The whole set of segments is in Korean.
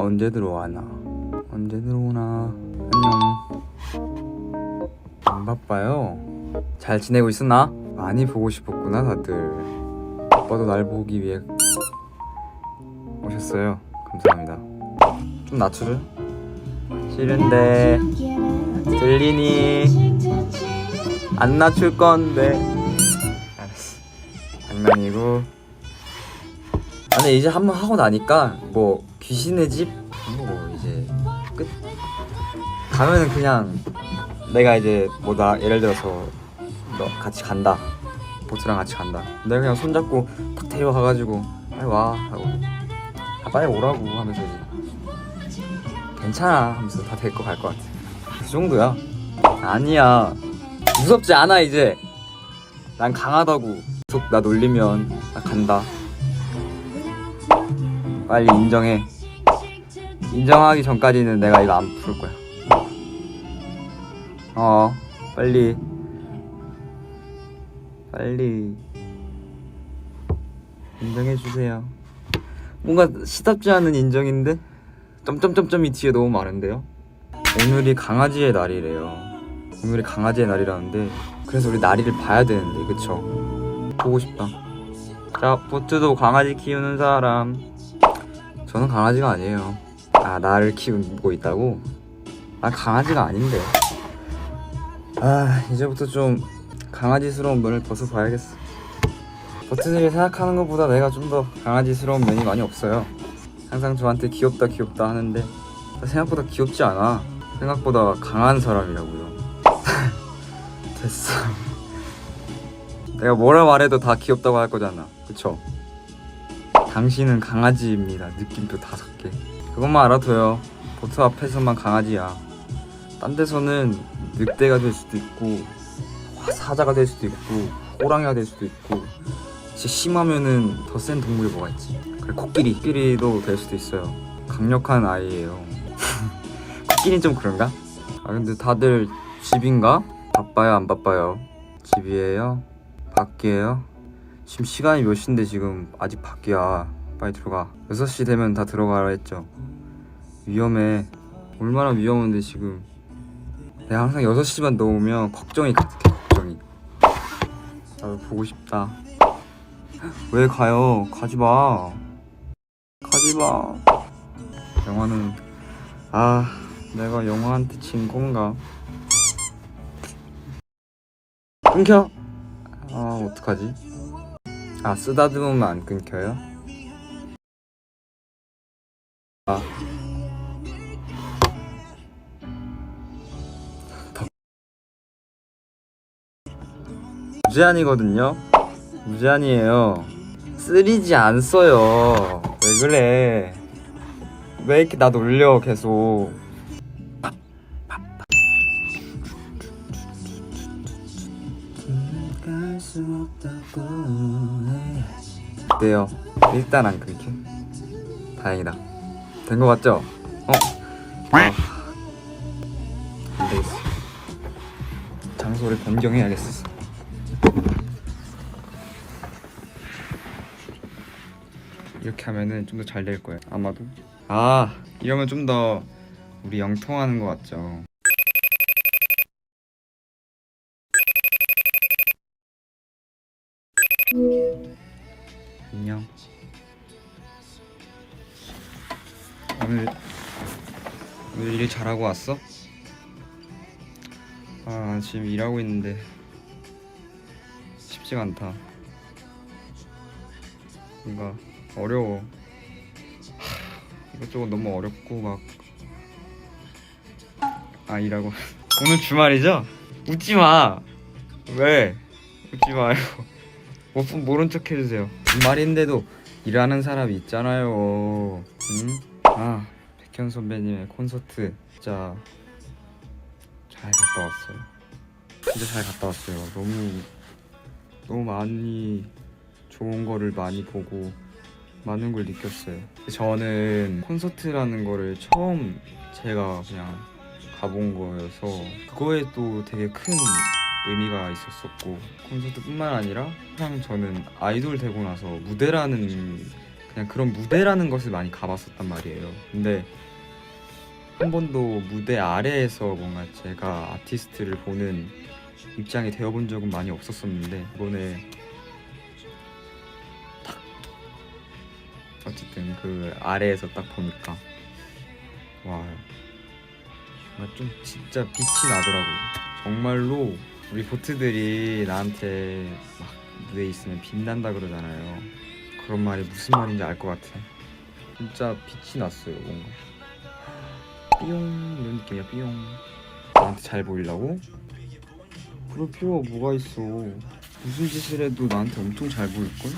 언제 들어와나? 언제 들어오나? 안녕. 안 바빠요? 잘 지내고 있었나? 많이 보고 싶었구나 다들. 오빠도 날 보기 위해 오셨어요. 감사합니다. 좀 낮추죠? 싫은데. 들리니? 안 낮출 건데. 알았어. 장난이고. 아 근데 이제 한번 하고 나니까 뭐 귀신의 집? 뭐 이제 끝. 가면은 그냥 내가 이제 뭐나 예를 들어서 너 같이 간다. 보트랑 같이 간다. 내가 그냥 손잡고 딱 데려가가지고 빨리 와 하고. 아 빨리 오라고 하면서 이제 괜찮아 하면서 다 데리고 갈 것 같아. 그 정도야. 아니야. 무섭지 않아 이제. 난 강하다고. 계속 나 놀리면 나 간다. 빨리 인정해 인정하기 전까지는 내가 이거 안 풀 거야. 어 빨리. 빨리. 인정해 주세요. 뭔가 시답지 않은 인정인데? 점점점점이 뒤에 너무 많은데요? 오늘이 강아지의 날이래요. 오늘이 강아지의 날이라는데 그래서 우리 나리를 봐야 되는데 그쵸? 보고 싶다. 자 보트도 강아지 키우는 사람. 저는 강아지가 아니에요 아 나를 키우고 있다고? 난 강아지가 아닌데. 아 이제부터 좀 강아지스러운 면을 벗어봐야겠어. 버튼들이 생각하는 것보다 내가 좀 더 강아지스러운 면이 많이 없어요. 항상 저한테 귀엽다 귀엽다 하는데 나 생각보다 귀엽지 않아. 생각보다 강한 사람이라고요. 됐어. 내가 뭐라 말해도 다 귀엽다고 할 거잖아. 그쵸? 당신은 강아지입니다. 느낌표 다섯 개 그것만 알아둬요 보트 앞에서만 강아지야 딴 데서는 늑대가 될 수도 있고 사자가 될 수도 있고 호랑이가 될 수도 있고 진짜 심하면은 더 센 동물이 뭐가 있지 그래 코끼리 코끼리도 될 수도 있어요 강력한 아이예요 코끼리는 좀 그런가? 아 근데 다들 집인가? 바빠요 안 바빠요? 집이에요? 밖이에요? 지금 시간이 몇 시인데 지금 아직 밖이야 빨리 들어가. 6시 되면 다 들어가라 했죠. 위험해. 얼마나 위험한데 지금. 내가 항상 6시만 넘으면 걱정이 가득해 걱정이. 나도 보고 싶다. 왜 가요? 가지마. 가지마. 영화는 아 내가 영화한테 진 건가? 끊겨? 아 어떡하지? 아 쓰다듬으면 안 끊겨요 무제한이거든요. 무제한이에요. 쓰리지 안 써요. 왜 그래? 왜 이렇게 나 놀려 계속? 네요. 일단 안 끊겨. 다행이다. 된 거 같죠? 어? 아, 안 되겠어. 장소를 변경해야겠어. 이렇게 하면은 좀 더 잘 될 거예요. 아마도. 아, 이러면 좀 더 우리 영통하는 것 같죠. 안녕. 오늘 오늘 일 잘하고 왔어? 아 지금 일하고 있는데 쉽지가 않다. 뭔가 어려워. 하, 이것저것 너무 어렵고 막. 아 일하고. 오늘 주말이죠? 웃지 마. 왜? 웃지 마요. 못 본 모른 척 해주세요. 주말인데도 일하는 사람이 있잖아요. 응? 아 백현 선배님의 콘서트 진짜 잘 갔다 왔어요. 진짜 잘 갔다 왔어요. 너무 너무 많이 좋은 거를 많이 보고 많은 걸 느꼈어요. 저는 콘서트라는 거를 처음 제가 그냥 가본 거여서 그거에 또 되게 큰 의미가 있었었고 콘서트뿐만 아니라 항상 저는 아이돌 되고 나서 무대라는 그냥 그런 무대라는 것을 많이 가봤었단 말이에요. 근데 한 번도 무대 아래에서 뭔가 제가 아티스트를 보는 입장이 되어본 적은 많이 없었었는데 이번에 딱 어쨌든 그 아래에서 딱 보니까 와 뭔가 좀 진짜 빛이 나더라고요. 정말로 우리 보트들이 나한테 막 무대에 있으면 빛난다 그러잖아요. 그런 말이 무슨 말인지 알 것 같아. 진짜 빛이 났어요, 뭔가. 삐용 이런 느낌이야, 삐용. 나한테 잘 보이려고? 그럴 필요가 뭐가 있어. 무슨 짓을 해도 나한테 엄청 잘 보일걸?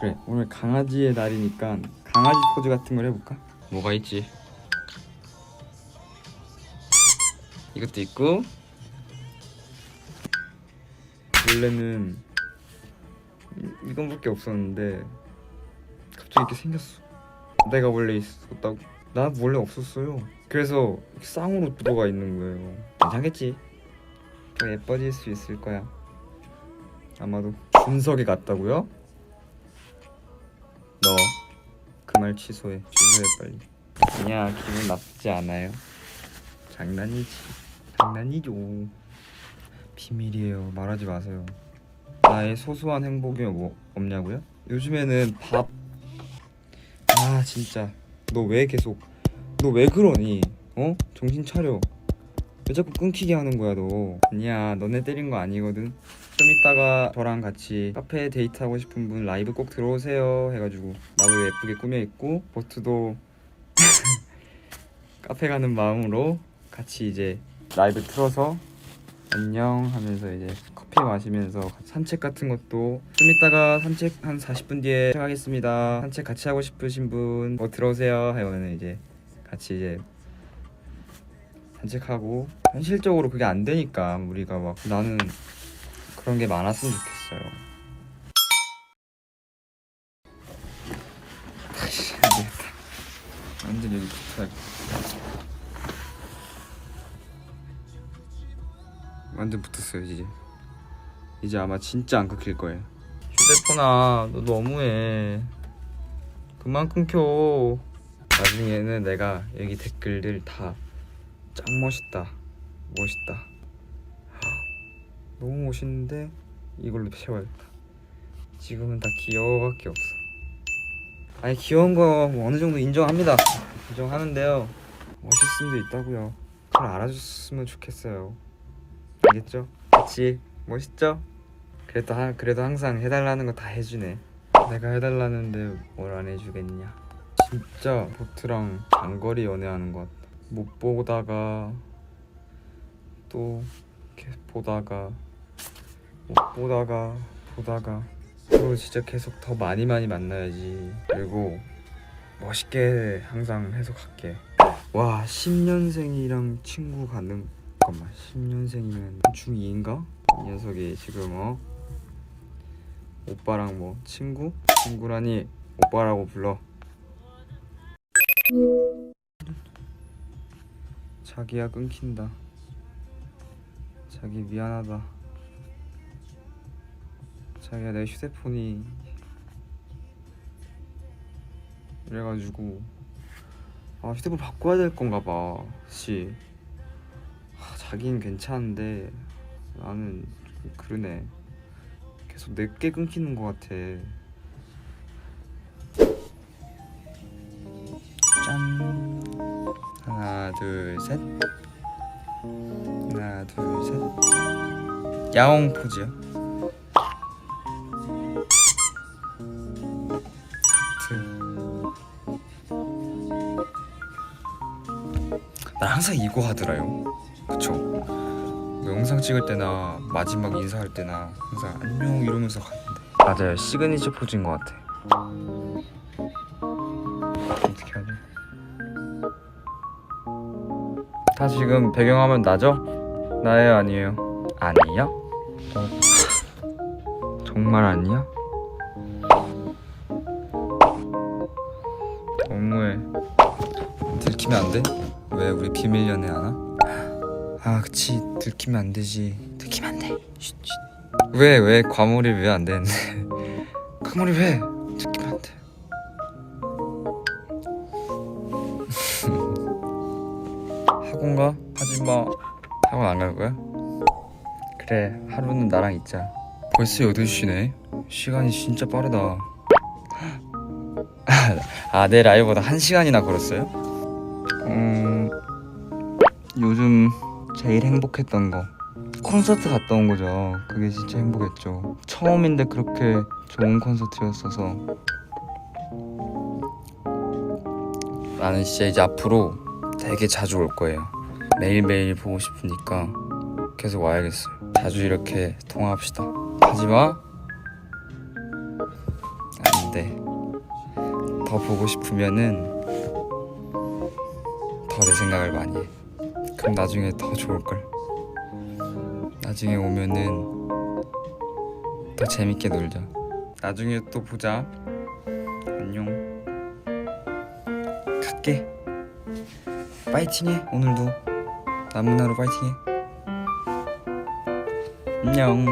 그래, 오늘 강아지의 날이니까 강아지 포즈 같은 걸 해볼까? 뭐가 있지? 이것도 있고 원래는 이- 이건밖에 없었는데 갑자기 이렇게 생겼어. 내가 원래 있었다고? 나 원래 없었어요. 그래서 쌍으로 들어가 있는 거예요. 괜찮겠지? 더 예뻐질 수 있을 거야. 아마도 준석이 같다고요? 너 그 말 취소해. 취소해 빨리. 아니야 기분 나쁘지 않아요. 장난이지. 장난이죠. 비밀이에요. 말하지 마세요. 나의 소소한 행복이 뭐 없냐고요? 요즘에는 밥. 아 진짜 너 왜 계속 너 왜 그러니? 어? 정신 차려. 왜 자꾸 끊기게 하는 거야 너? 아니야 너네 때린 거 아니거든. 좀 이따가 저랑 같이 카페 데이트하고 싶은 분 라이브 꼭 들어오세요 해가지고 나도 예쁘게 꾸며 입고 보트도 카페 가는 마음으로 같이 이제 라이브 틀어서 안녕 하면서 이제 커피 마시면서 산책 같은 것도 좀 이따가 산책 한 40분 뒤에 시작하겠습니다. 산책 같이 하고 싶으신 분 뭐 들어오세요 하면 이제 같이 이제 산책하고 현실적으로 그게 안 되니까 우리가 막 나는 그런 게 많았으면 좋겠어요. 완전 여기 붙어야겠다. 완전 붙었어요 이제 이제 아마 진짜 안 끊길 거예요. 휴대폰아 너 너무해. 그만 끊겨. 나중에는 내가 여기 댓글들 다 짱 멋있다 멋있다. 하, 너무 멋있는데 이걸로 채워야겠다. 지금은 다 귀여워밖에 없어. 아니 귀여운 거 뭐 어느 정도 인정합니다. 인정하는데요. 멋있음도 있다고요. 그걸 알아줬으면 좋겠어요. 알겠죠? 그치 멋있죠? 그래도 하, 그래도 항상 해달라는 거 다 해주네. 내가 해달라는데 뭘 안 해주겠냐? 진짜 보트랑 장거리 연애하는 것 같다 못 보다가 또 계속 보다가 못 보다가 보다가. 그리고 진짜 계속 더 많이 많이 만나야지. 그리고 멋있게 항상 해석할게. 와 10년생이랑 친구 가능 잠깐만. 10년생이면 중2인가? 이 녀석이 지금 어? 오빠랑 뭐 친구? 친구라니 오빠라고 불러. 자기야 끊긴다. 자기 미안하다. 자기야 내 휴대폰이 이래가지고 아 휴대폰 바꿔야 될 건가 봐씨. 아, 자기는 괜찮은데 나는 좀 그러네. 계속 내게 끊기는 것 같아. 짠. 하나 둘셋. 하나 둘셋. 야옹 포즈요. 하트. 나 항상 이거 하더라요. 그쵸 뭐 영상 찍을 때나 마지막 인사할 때나 항상 안녕 이러면서 가는데 맞아요 시그니처 포즈인 것 같아 어떻게 하지? 다 지금 배경화면 나죠? 나예요 아니에요? 아니요? 어. 정말 아니야? 너무해 들키면 안 돼? 왜 우리 비밀 연애 하나? 아 그치. 들키면 안 되지. 들키면 안돼. 왜 왜 과몰입 왜 안 되는데? 과몰입 왜 들키면 안돼. 학원 가? 하지마. 학원 안 갈 거야? 그래 하루는 나랑 있자. 벌써 8시네. 시간이 진짜 빠르다. 아 내 라이브보다 1시간이나 걸었어요? 음... 요즘 제일 행복했던 거. 콘서트 갔다 온 거죠. 그게 진짜 행복했죠. 처음인데 그렇게 좋은 콘서트였어서. 나는 진짜 이제 앞으로 되게 자주 올 거예요. 매일매일 보고 싶으니까 계속 와야겠어요. 자주 이렇게 통화합시다. 하지마 안돼 더 보고 싶으면은 더 내 생각을 많이 해 그럼 나중에 더 좋을걸? 나중에 오면은 더 재밌게 놀자. 나중에 또 보자. 안녕. 갈게. 파이팅해 오늘도. 남은 하루 파이팅해. 안녕